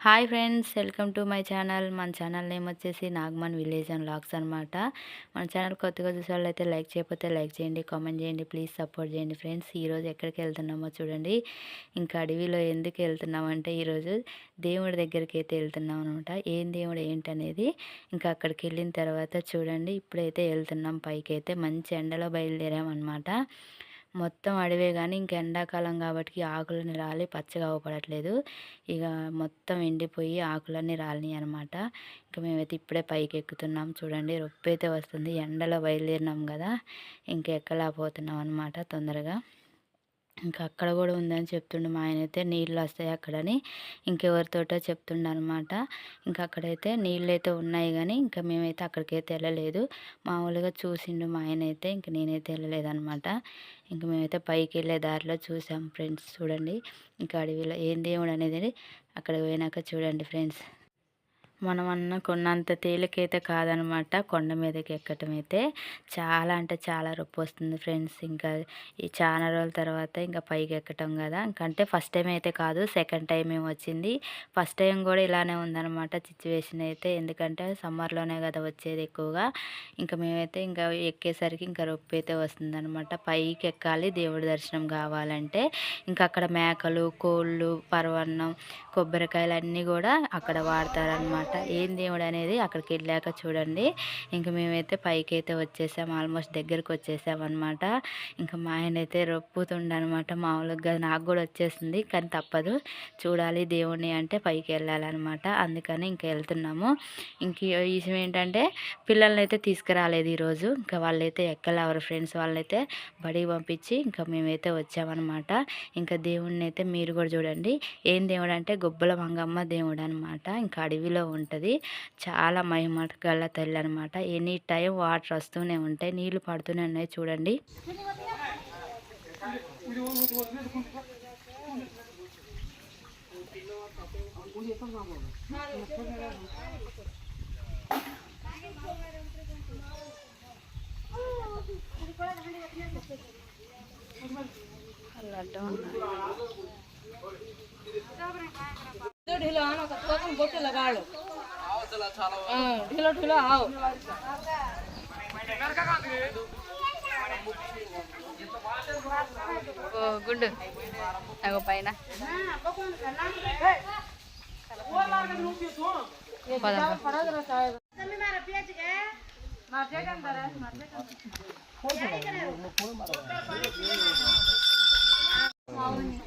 Hi friends welcome to my channel. మన channel name వచ్చేసి నాగమన్ village and logs అనమాట మన ఛానల్ కొత్తగా చూసే లైక్ చేయకపోతే లైక్ చేయండి కామెంట్ చేయండి ప్లీజ్ సపోర్ట్ చేయండి ఫ్రెండ్స్. ఈరోజు ఎక్కడికి వెళ్తున్నామో చూడండి. ఇంకా అడవిలో ఎందుకు వెళ్తున్నామంటే ఈరోజు దేవుడి దగ్గరికి అయితే వెళ్తున్నాం అనమాట ఏం దేవుడు ఏంటనేది ఇంకా అక్కడికి వెళ్ళిన తర్వాత చూడండి. ఇప్పుడైతే వెళ్తున్నాం పైకి అయితే మంచి ఎండలో బయలుదేరామన్నమాట. మొత్తం అడవే కానీ ఇంక ఎండాకాలం కాబట్టి ఆకులని రాలి పచ్చగా అవ్వపడట్లేదు ఇక మొత్తం ఎండిపోయి ఆకులన్నీ రాలినాయి అనమాట ఇంకా మేమైతే ఇప్పుడే పైకి ఎక్కుతున్నాం చూడండి రొప్పైతే వస్తుంది. ఎండలో బయలుదేరినాం కదా ఇంకా ఎక్కలేకపోతున్నాం అనమాట తొందరగా. ఇంకా అక్కడ కూడా ఉందని చెప్తుండే. మా ఆయన అయితే నీళ్ళు వస్తాయి అక్కడని ఇంకెవరితోటో చెప్తుండే అనమాట ఇంకా అక్కడైతే నీళ్ళు అయితే ఉన్నాయి కానీ ఇంకా మేమైతే అక్కడికైతే వెళ్ళలేదు. మామూలుగా చూసిండు మా ఆయన అయితే ఇంక నేనైతే వెళ్ళలేదు అనమాట మేమైతే పైకి వెళ్ళే దారిలో చూసాం ఫ్రెండ్స్ చూడండి. ఇంకా అడవిలో ఏం దేవుడు అనేది అక్కడ పోయినాక చూడండి ఫ్రెండ్స్. మనం అన్న కొన్నంత తేలికైతే కాదనమాట. కొండ మీదకి ఎక్కటం అయితే చాలా అంటే చాలా రొప్పి వస్తుంది ఫ్రెండ్స్. ఇంకా ఈ చాలా రోజుల తర్వాత ఇంకా పైకి ఎక్కటం కదా. ఇంకంటే ఫస్ట్ టైం అయితే కాదు సెకండ్ టైం ఏమి వచ్చింది. ఫస్ట్ టైం కూడా ఇలానే ఉందనమాట సిచ్యువేషన్ అయితే. ఎందుకంటే సమ్మర్లోనే కదా వచ్చేది ఎక్కువగా. ఇంకా మేమైతే ఇంకా ఎక్కేసరికి ఇంకా రొప్పి అయితే వస్తుందన్నమాట పైకి ఎక్కాలి దేవుడి దర్శనం కావాలంటే. ఇంకా అక్కడ మేకలు కోళ్ళు పరవన్నం కొబ్బరికాయలు అన్నీ కూడా అక్కడ వాడతారనమాట. అనమాట ఏం దేవుడు అనేది అక్కడికి వెళ్ళాక చూడండి. ఇంకా మేమైతే పైకి అయితే వచ్చేసాం. ఆల్మోస్ట్ దగ్గరికి వచ్చేసాం అనమాట ఇంకా మా ఆయన అయితే రొప్పుతుండనమాట మామూలుగా నాకు కూడా వచ్చేసింది. కానీ తప్పదు. చూడాలి దేవుడిని అంటే పైకి వెళ్ళాలన్నమాట. అందుకని ఇంకా వెళ్తున్నాము. ఇంక విషయం ఏంటంటే పిల్లల్ని అయితే తీసుకురాలేదు ఈరోజు. ఇంకా వాళ్ళైతే ఎక్కలే? ఎవరి ఫ్రెండ్స్ వాళ్ళైతే బడికి పంపించి ఇంకా మేమైతే వచ్చామన్నమాట ఇంకా దేవుడిని అయితే మీరు కూడా చూడండి. ఏం దేవుడు అంటే గొబ్బల మంగమ్మ దేవుడు అనమాట ఇంకా అడవిలో ఉంటుంది. చాలా మహిమ గల తల్లి అనమాట ఎనీ టైం వాటర్ వస్తూనే ఉంటాయి. నీళ్ళు పడుతూనే ఉన్నాయి. చూడండి. లడ్డు ढिलो ढिलो ढिलो आओ గుండు అగో పైన పోయిరా పోయిరా పోయినా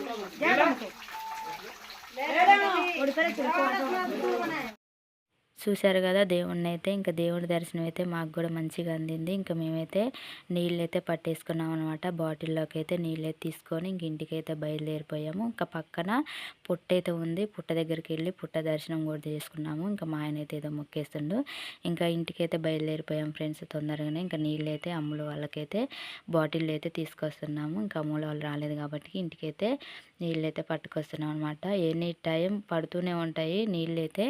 పోయిందేనా చూశారు కదా దేవుణ్ణి అయితే ఇంకా దేవుడి దర్శనం అయితే మాకు కూడా మంచిగా అందింది. ఇంకా మేమైతే నీళ్ళు అయితే పట్టేసుకున్నాం అనమాట బాటిల్లోకి అయితే నీళ్ళు అయితే తీసుకొని ఇంక ఇంటికి అయితే బయలుదేరిపోయాము. ఇంకా పక్కన పుట్ట అయితే ఉంది. పుట్ట దగ్గరికి వెళ్ళి పుట్ట దర్శనం కూడా చేసుకున్నాము. ఇంకా మా ఆయన అయితే ఏదో మొక్కేస్తుండు. ఇంకా ఇంటికి అయితే బయలుదేరిపోయాం ఫ్రెండ్స్ తొందరగానే. ఇంకా నీళ్ళు అయితే అమ్ములు వాళ్ళకైతే బాటిల్ అయితే తీసుకొస్తున్నాము. ఇంకా అమ్ములు వాళ్ళు రాలేదు కాబట్టి ఇంటికైతే నీళ్ళు అయితే పట్టుకొస్తున్నాం అనమాట ఎనీ టైం పడుతూనే ఉంటాయి. నీళ్ళు అయితే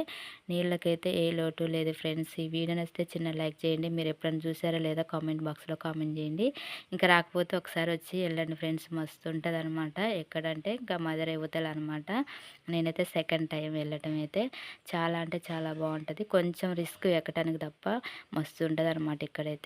నీళ్ళకైతే ఏ లోటు లేదు ఫ్రెండ్స్. ఈ వీడియో నచ్చితే చిన్న లైక్ చేయండి. మీరు ఎప్పుడైనా చూసారా లేదా కామెంట్ బాక్స్లో కామెంట్ చేయండి. ఇంకా రాకపోతే ఒకసారి వచ్చి వెళ్ళండి ఫ్రెండ్స్. మస్తు ఉంటుంది అనమాట ఎక్కడంటే ఇంకా మదర్ యువతలు అనమాట నేనైతే సెకండ్ టైం వెళ్ళటం అయితే చాలా అంటే చాలా బాగుంటుంది. కొంచెం రిస్క్ ఎక్కడానికి తప్ప మస్తు ఉంటుంది అనమాట ఇక్కడైతే.